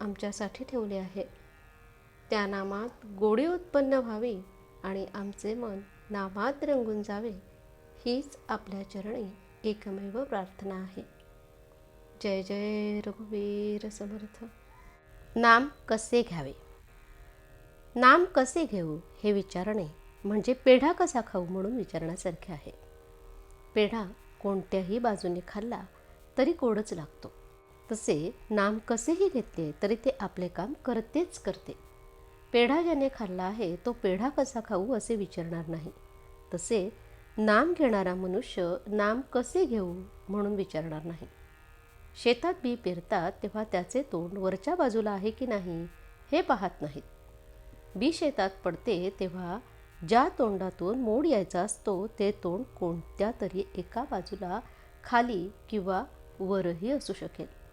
आमच्यासाठी ठेवले आहे. त्या नामात गोडी उत्पन्न व्हावी आणि आमचे मन नामात रंगून जावे हीच आपल्या चरणी एकमेव प्रार्थना आहे. जय जय रघुवीर समर्थ. नाम कसे घ्यावे? नाम कसे घेऊ हे विचारणे म्हणजे पेढा कसा खाऊ म्हणून विचारण्यासारखे आहे. पेढा कोणत्याही बाजूने खाल्ला तरी गोडच लागतो. तसे नाम कसेही घेतले तरी ते आपले काम करतेच करते. पेढा ज्याने खाल्ला आहे तो पेढा कसा खाऊ असे विचारणार नाही. तसे नाम घेणारा मनुष्य नाम कसे घेऊ म्हणून विचारणार नाही. शेतात बी पेरतात तेव्हा त्याचे तोंड वरच्या बाजूला आहे की नाही हे पाहत नाहीत. बी शेतात पडते तेव्हा ज्या तोंडातून मोड यायचा असतो ते तोंड कोणत्या तरी एका बाजूला खाली किंवा वरही असू शकेल.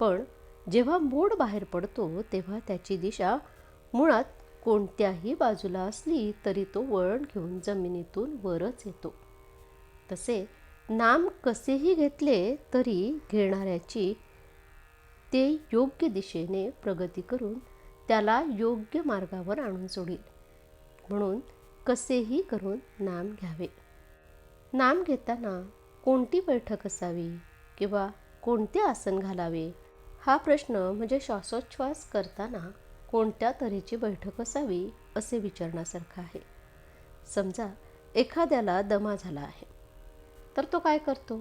पण जेव्हा मोड बाहेर पडतो तेव्हा त्याची दिशा मुळात कोणत्याही बाजूला असली तरी तो वळण घेऊन जमिनीतून वरच येतो. तसे नाम कसेही घेतले तरी घेणाऱ्याची ते योग्य दिशेने प्रगती करून त्याला योग्य मार्गावर आणून सोडील. म्हणून कसेही करून नाम घ्यावे. नाम घेताना कोणती बैठक असावी किंवा कोणते आसन घालावे हा प्रश्न म्हणजे श्वासोच्छ्वास करताना कोणत्या तऱ्हेची बैठक असावी असे विचारण्यासारखं आहे. समजा एखाद्याला दमा झाला आहे तर तो काय करतो?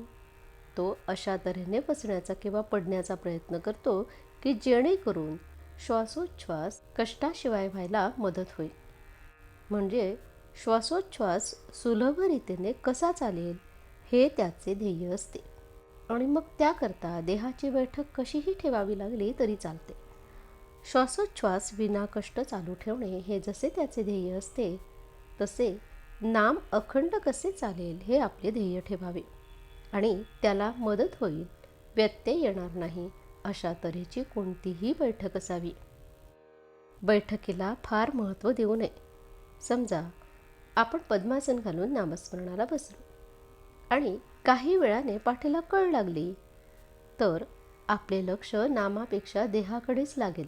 तो अशा तऱ्हेने बसण्याचा किंवा पडण्याचा प्रयत्न करतो की जेणेकरून श्वासोच्छ्वास कष्टाशिवाय व्हायला मदत होईल. म्हणजे श्वासोच्छ्वास सुलभरीतीने कसा चालेल हे त्याचे ध्येय असते. आणि मग त्याकरता देहाची बैठक कशीही ठेवावी लागली तरी चालते. श्वासोच्छ्वास विना कष्ट चालू ठेवणे हे जसे त्याचे ध्येय असते तसे नाम अखंड कसे चालेल हे आपले ध्येय ठेवावे. आणि त्याला मदत होईल व्यत्यय येणार नाही अशा तऱ्हेची कोणतीही बैठक असावी. बैठकीला फार महत्त्व देऊ नये. समजा आपण पद्मासन घालून नामस्मरणाला बसलो आणि काही वेळाने पाठीला कळ लागली. तर आपले लक्ष नामापेक्षा देहाकडेच लागेल.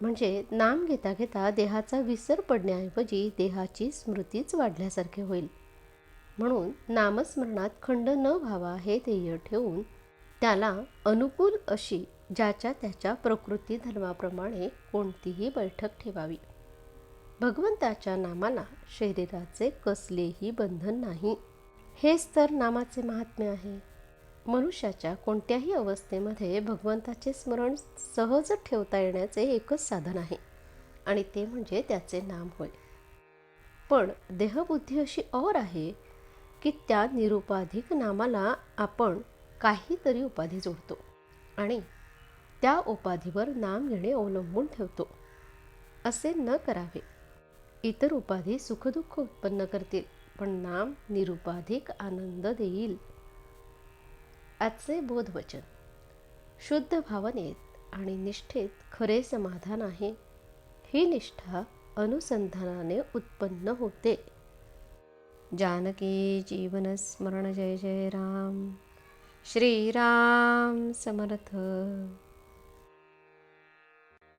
म्हणजे नाम घेता घेता देहाचा विसर पडण्याऐवजी देहाची स्मृतीच वाढल्यासारखे होईल. म्हणून नामस्मरणात खंड न व्हावा हे ध्येय ठेवून त्याला अनुकूल अशी ज्याच्या त्याच्या प्रकृती धर्माप्रमाणे कोणतीही बैठक ठेवावी. भगवंताच्या नामाला शरीराचे कसलेही बंधन नाही. हेच तर नामाचे महात्म्य आहे. मनुष्याच्या कोणत्याही अवस्थेमध्ये भगवंताचे स्मरण सहज ठेवता येण्याचे एकच साधन आहे आणि ते म्हणजे त्याचे नाम होय. पण देहबुद्धी अशी और आहे की त्या निरुपाधिक नामाला आपण काहीतरी उपाधी जोडतो आणि त्या उपाधीवर नाम घेणे अवलंबून ठेवतो. असे न करावे. इतर उपाधी सुखदुःख उत्पन्न करतील. पण नाम निरुपाधिक आनंद देईल. आजचे बोधवचन. शुद्ध भावनेत आणि निष्ठेत खरे समाधान आहे. ही निष्ठा अनुसंधानाने उत्पन्न होते. जानकी जीवन स्मरण जय जय राम. श्रीराम समर्थ.